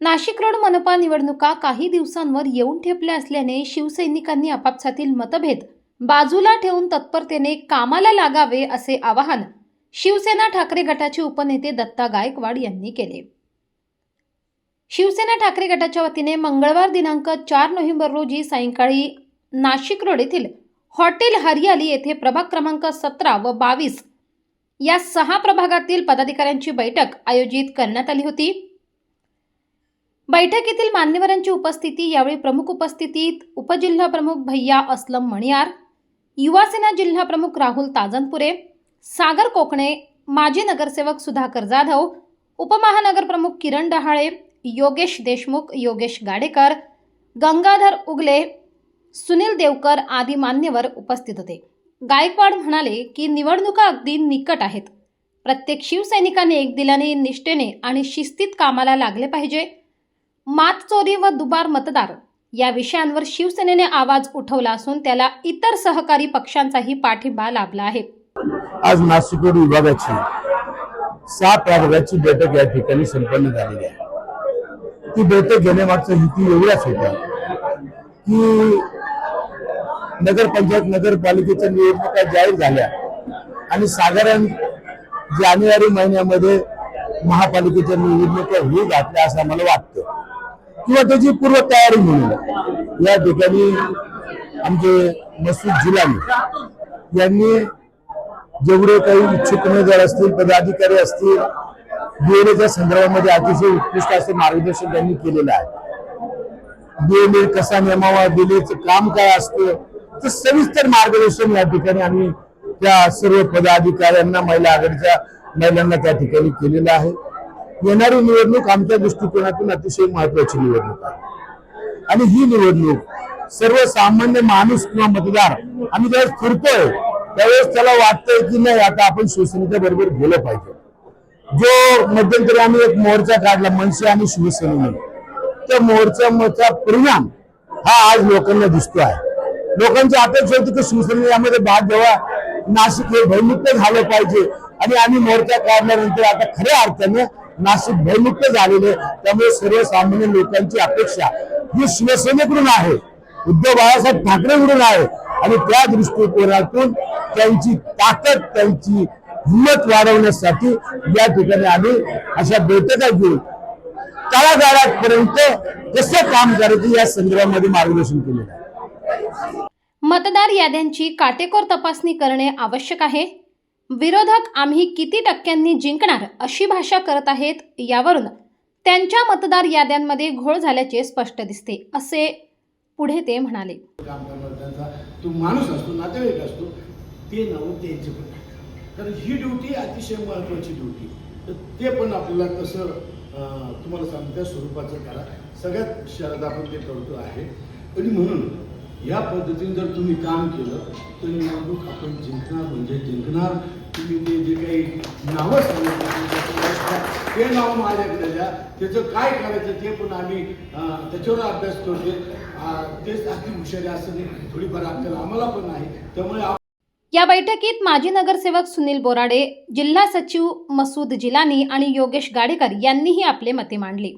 Nashik road मनपा निवडणुका काही दिवसांवर येऊन ठेपल्या असल्याने शिवसैनिकांनी आपापसातील मतभेद बाजूला ठेवून तत्परतेने कामाला लागावे असे आवाहन शिवसेना ठाकरे गटाचे उपनेते दत्ता गायकवाड यांनी केले. शिवसेना ठाकरे गटाच्या वतीने मंगळवार दिनांक चार नोव्हेंबर रोजी सायंकाळी नाशिक रोड येथील हॉटेल हरियाली येथे प्रभाग क्रमांक सतरा व बावीस या सहा प्रभागातील पदाधिकाऱ्यांची बैठक आयोजित करण्यात आली होती. बैठकीतील मान्यवरांची उपस्थिती यावेळी प्रमुख उपस्थितीत उपजिल्हा प्रमुख भैया अस्लम मणियार युवासेना जिल्हाप्रमुख राहुल ताजनपुरे सागर कोकणे माजी नगरसेवक सुधाकर जाधव उपमहानगर प्रमुख किरण डहाळे योगेश देशमुख योगेश गाडेकर गंगाधर उगले सुनील देवकर आदी मान्यवर उपस्थित होते. गायकवाड म्हणाले की निवडणुका अगदी निकट आहेत. प्रत्येक शिवसैनिकाने एक दिलाने निष्ठेने आणि शिस्तीत कामाला लागले पाहिजे. मात चोरी व दुबार मतदार या विषयांवर शिवसेनेने आवाज उठवला असून त्याला इतर सहकारी पक्षांचाही पाठिंबा लाभला आहे. आज नाशिक विभागाची सात प्रभागाची बैठक या ठिकाणी संपन्न झालेली आहे. ती बैठक घेण्यामागचा हेतू एवढाच होता की नगरपंचायत नगरपालिकेच्या निवडणुका जाहीर झाल्या आणि साधारण जानेवारी महिन्यामध्ये महापालिकेच्या निवडणुका होऊ घातल्या असं आम्हाला वाटतं. किंवा त्याची पूर्वतयारी म्हणून. या ठिकाणी आमचे मसूद जिलानी यांनी जेवढे काही इच्छुक उमेदवार असतील पदाधिकारी असतील बीएलएच्या संदर्भामध्ये अतिशय उत्कृष्ट असे मार्गदर्शन त्यांनी केलेलं आहे. बीएलए कसा नेमावा दिलेचं काम काय असतं तर सविस्तर मार्गदर्शन या ठिकाणी आम्ही त्या सर्व पदाधिकाऱ्यांना महिला आघाडीच्या महिलांना त्या ठिकाणी केलेलं आहे. येणारी निवडणूक आमच्या दृष्टिकोनातून अतिशय महत्वाची निवडणूक आहे. आणि ही निवडणूक सर्वसामान्य माणूस किंवा मतदार आम्ही ज्यावेळेस फिरतोय त्यावेळेस त्याला वाटतंय की नाही आता आपण शिवसेनेच्या बरोबर गेलं पाहिजे. जो मध्यंतरी आम्ही एक मोर्चा काढला मनसे आणि शिवसेनेने. त्या मोर्चाचा परिणाम हा आज लोकांना दिसतो आहे लोकांची अपेक्षा होती की शिवसेने यामध्ये भाग घ्यावा. नाशिक हे भयमुक्त झालं पाहिजे. आणि आम्ही मोर्चा काढल्यानंतर आता खऱ्या अर्थानं नाशिक भयमुक्त झालेले त्यामुळे सर्वसामान्य लोकांची अपेक्षा ही शिवसेनेकडून आहे. उद्धव बाळासाहेब ठाकरेकडून आहे. आणि त्या दृष्टिकोनातून त्यांची ताकद त्यांची हिंमत वाढवण्यासाठी या ठिकाणी आम्ही अशा बैठका घेऊन तळागाळापर्यंत कसं काम करायचं या संदर्भामध्ये मार्गदर्शन केलेलं आहे. मतदार याद्यांची काटेकोर तपासणी करणे आवश्यक आहे. विरोधक आम्ही किती टक्क्यांनी जिंकणार अशी भाषा करत आहेत यावरून त्यांच्या मतदार याद्यांमध्ये घोळ झाल्याचे स्पष्ट दिसते असे पुढे ते म्हणाले. तो माणूस असतो नातेवाईक असतो ते नाव त्यांचे पण कारण ही ड्युटी अतिशय महत्वाची ड्युटी तर ते पण आपल्याला कसं तुम्हाला सांगतो त्या स्वरूपाचं करा. सगळ्यात शहरात आपण ते करतो आहे. आणि म्हणून या पद्धतीने जर तुम्ही काम केलं तर निवडणूक आपण जिंकणार म्हणजे जिंकणार. तुम्ही ते जे काही नावं सांगितलं ते नाव माझ्याकडे द्या. त्याचं काय करायचं ते पण आम्ही त्याच्यावर अभ्यास करतो तेच अगदी हुशारी असं नाही. थोडीफार अक्कल आम्हाला पण आहे त्यामुळे या बैठकीत माजी नगरसेवक सुनील बोराडे जिल्हा सचिव मसूद जिलानी आणि योगेश गाडेकर यांनीही आपले मते मांडली.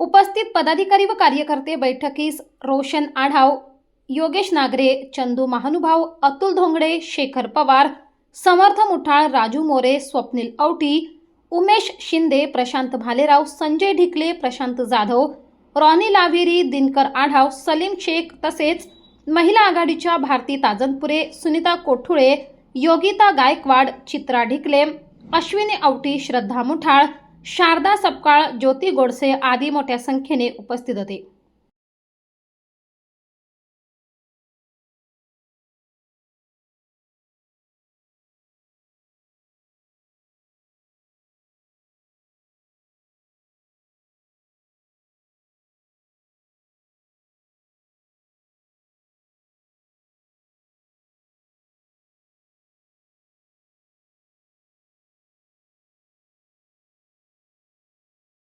उपस्थित पदाधिकारी व कार्यकर्ते बैठकीस रोशन आढाव योगेश नागरे चंदू महानुभाव अतुल धोंगडे शेखर पवार समर्थ मुठाळ राजू मोरे स्वप्नील औटी उमेश शिंदे प्रशांत भालेराव संजय ढिकले प्रशांत जाधव रॉनी लावेरी दिनकर आढाव सलीम शेख तसेच महिला आघाडीच्या भारती ताजनपुरे सुनीता कोठुळे योगिता गायकवाड चित्रा ढिकले अश्विनी औटी श्रद्धा मुठाळ शारदा सपकाळ ज्योती गोडसे आदी मोठ्या संख्येने उपस्थित होते.